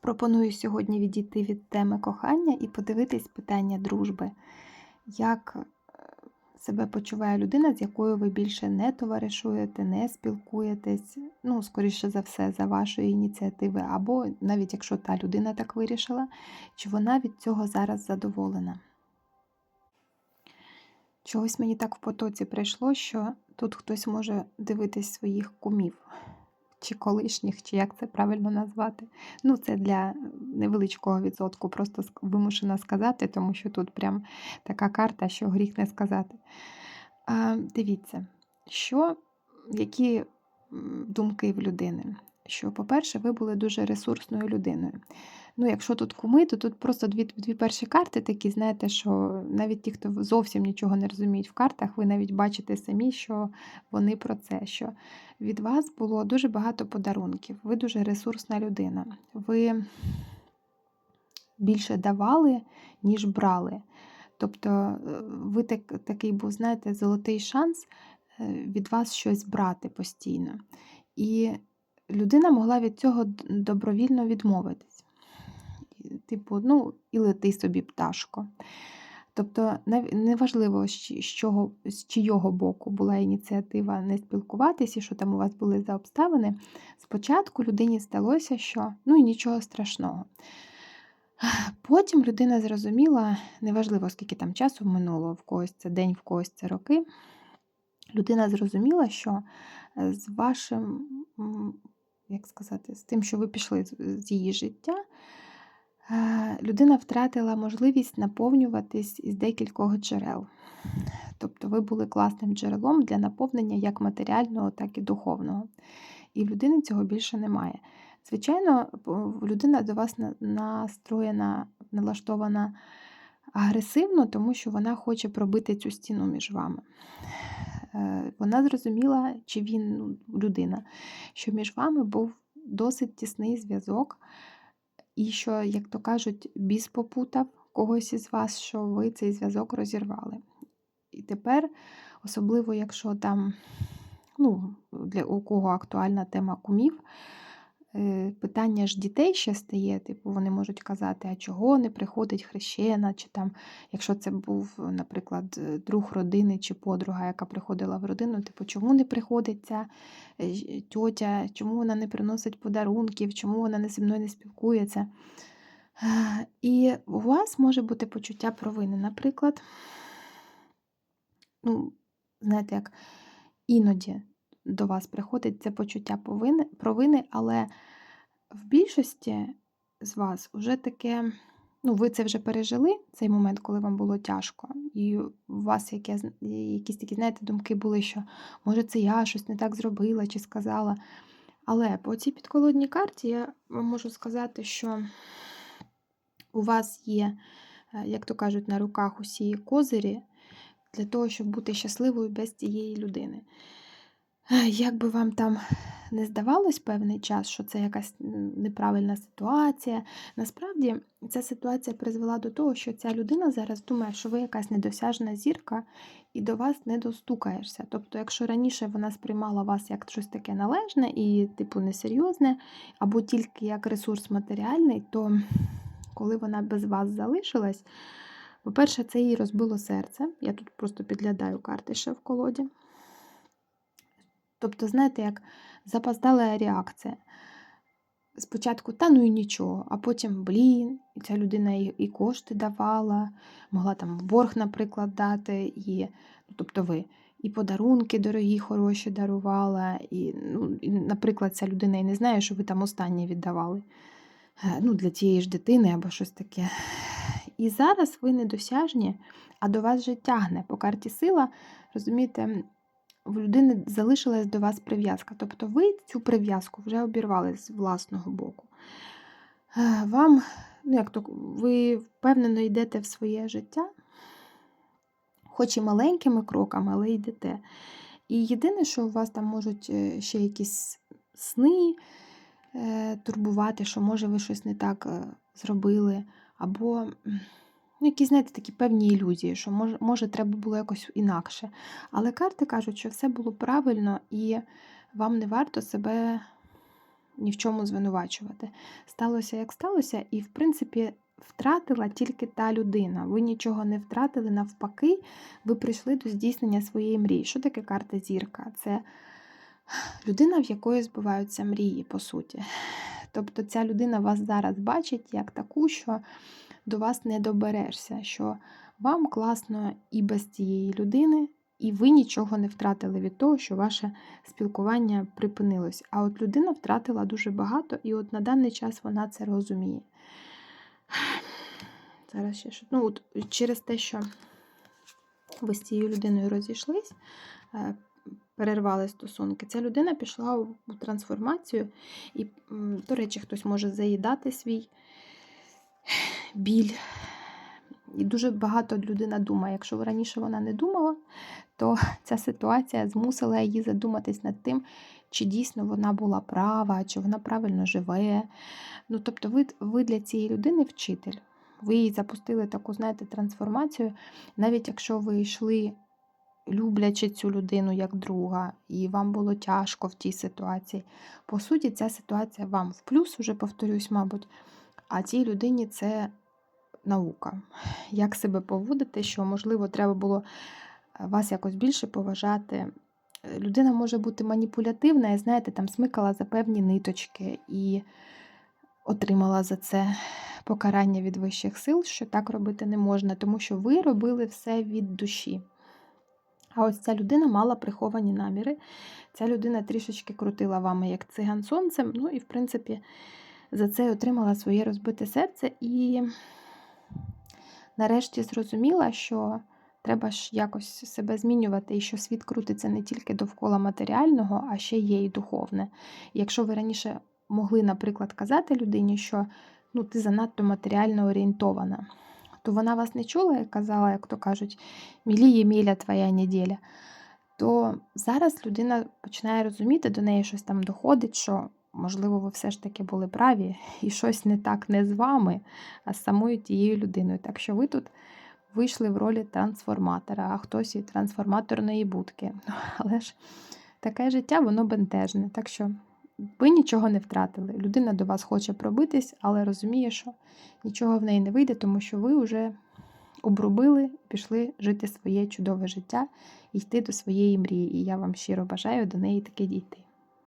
Пропоную сьогодні відійти від теми кохання і подивитись питання дружби. Як е, себе почуває людина, з якою ви більше не товаришуєте, не спілкуєтесь, ну, скоріше за все, за вашої ініціативи, або навіть якщо та людина так вирішила, чи вона від цього зараз задоволена. Чогось мені так в потоці прийшло, що тут хтось може дивитись своїх кумів, чи колишніх, чи як це правильно назвати. Ну, це для невеличкого відсотку, просто вимушена сказати, тому що тут прям така карта, що гріх не сказати. Дивіться, що, які думки в людини. Що, по-перше, ви були дуже ресурсною людиною. Ну, якщо тут куми, то тут просто дві, дві перші карти такі, знаєте, що навіть ті, хто зовсім нічого не розуміють в картах, ви навіть бачите самі, що вони про це. що від вас було дуже багато подарунків. Ви дуже ресурсна людина. Ви більше давали, ніж брали. Тобто е, ви так, такий був, знаєте, золотий шанс е, від вас щось брати постійно. І людина могла від цього добровільно відмовитись. Типу, ну, і лети собі пташко. Тобто неважливо, з чого, з чийого боку була ініціатива не спілкуватись і що там у вас були за обставини. Спочатку людині здалося, що ну і нічого страшного. Потім людина зрозуміла, неважливо, скільки там часу минуло, в когось це день, в когось це роки. Людина зрозуміла, що з вашим, як сказати, з тим, що ви пішли з її життя, е, людина втратила можливість наповнюватись із декількох джерел. Тобто ви були класним джерелом для наповнення як матеріального, так і духовного. І в людини цього більше немає. Звичайно, людина до вас настроєна, налаштована агресивно, тому що вона хоче пробити цю стіну між вами. Е, Вона зрозуміла, чи він ну, людина, що між вами був досить тісний зв'язок, і що, як то кажуть, біс попутав когось із вас, що ви цей зв'язок розірвали. І тепер, особливо, якщо там, ну, для у кого актуальна тема кумів, питання ж дітей ще стає, типу, вони можуть казати, а чого не приходить хрещена, чи там, якщо це був, наприклад, е, друг родини чи подруга, яка приходила в родину, типу, чому не приходить ця е, тьотя, чому вона не приносить подарунків, чому вона не зі мною не спілкується. Е, І у вас може бути почуття провини, наприклад, ну, знаєте, як іноді до вас приходить це почуття провини, але в більшості з вас вже таке, ну, ви це вже пережили, цей момент, коли вам було тяжко, і у вас яке, якісь такі, знаєте, думки були, що може це я щось не так зробила чи сказала. Але по цій підколодній карті я вам можу сказати, що у вас є, е, як то кажуть, на руках усі козирі для того, щоб бути щасливою без цієї людини. Як би вам там не здавалось певний час, що це якась неправильна ситуація, насправді ця ситуація призвела до того, що ця людина зараз думає, що ви якась недосяжна зірка і до вас не достукаєшся. Тобто, якщо раніше вона сприймала вас як щось таке належне і, типу, несерйозне, або тільки як ресурс матеріальний, то коли вона без вас залишилась, по-перше, це їй розбило серце. Я тут просто підглядаю карти ще в колоді. Тобто, знаєте, як запоздала реакція. Спочатку, та ну і нічого, а потім, блін, і ця людина і, кошти давала, могла там борг, наприклад, дати, і, ну, тобто ви, і подарунки дорогі, хороші дарувала, і, ну, і, наприклад, ця людина і не знає, що ви там останнє віддавали е, ну, для тієї ж дитини або щось таке. І зараз ви недосяжні, а до вас же тягне по карті сила, розумієте, в людини залишилась до вас прив'язка. Тобто ви цю прив'язку вже обірвали з власного боку. Е, Вам, ну як то, ви впевнено йдете в своє життя, хоч і маленькими кроками, але йдете. І єдине, що у вас там можуть е, ще якісь сни е, турбувати, що може ви щось не так зробили, або ну, якісь, знаєте, такі певні ілюзії, що може, може треба було якось інакше. Але карти кажуть, що все було правильно і вам не варто себе ні в чому звинувачувати. Сталося як сталося, і в принципі втратила тільки та людина. Ви нічого не втратили, навпаки, ви прийшли до здійснення своєї мрії. Що таке карта зірка? Це людина, в якої збуваються мрії, по суті. Тобто ця людина вас зараз бачить як таку, що до вас не доберешся, що вам класно і без цієї людини, і ви нічого не втратили від того, що ваше спілкування припинилось. А от людина втратила дуже багато, і от на даний час вона це розуміє. Зараз ще що. Ну, от через те, що ви з цією людиною розійшлись, е, перервали стосунки, ця людина пішла у у трансформацію, і, до речі, хтось може заїдати свій біль. І дуже багато людина думає. Якщо раніше вона не думала, то ця ситуація змусила її задуматись над тим, чи дійсно вона була права, чи вона правильно живе. Ну, тобто, ви, ви для цієї людини вчитель. Ви їй запустили таку, знаєте, трансформацію, навіть якщо ви йшли, люблячи цю людину як друга, і вам було тяжко в тій ситуації. По суті, ця ситуація вам в плюс, уже повторюсь, мабуть, а цій людині це наука. Як себе поводити, що, можливо, треба було е, вас якось більше поважати. Людина може бути маніпулятивна і, знаєте, там смикала за певні ниточки і отримала за це покарання від вищих сил, що так робити не можна, тому що ви робили все від душі. А ось ця людина мала приховані наміри. Ця людина трішечки крутила вами як циган сонцем, ну і, в принципі, за це отримала своє розбите серце і нарешті зрозуміла, що треба ж якось себе змінювати, і що світ крутиться не тільки довкола матеріального, а ще є і духовне. Якщо ви раніше могли, наприклад, казати людині, що ну, ти занадто матеріально орієнтована, то вона вас не чула і казала, як то кажуть, міліє міля твоя неділя. То зараз людина починає розуміти, до неї щось там доходить, що, можливо, ви все ж таки були праві, і щось не так не з вами, а з самою тією людиною. Так що ви тут вийшли в ролі трансформатора, а хтось і трансформаторної будки. Але ж таке життя, воно бентежне. Так що ви нічого не втратили. Людина до вас хоче пробитись, але розуміє, що нічого в неї не вийде, тому що ви вже обрубили, пішли жити своє чудове життя і йти до своєї мрії. І я вам щиро бажаю до неї таки дійти.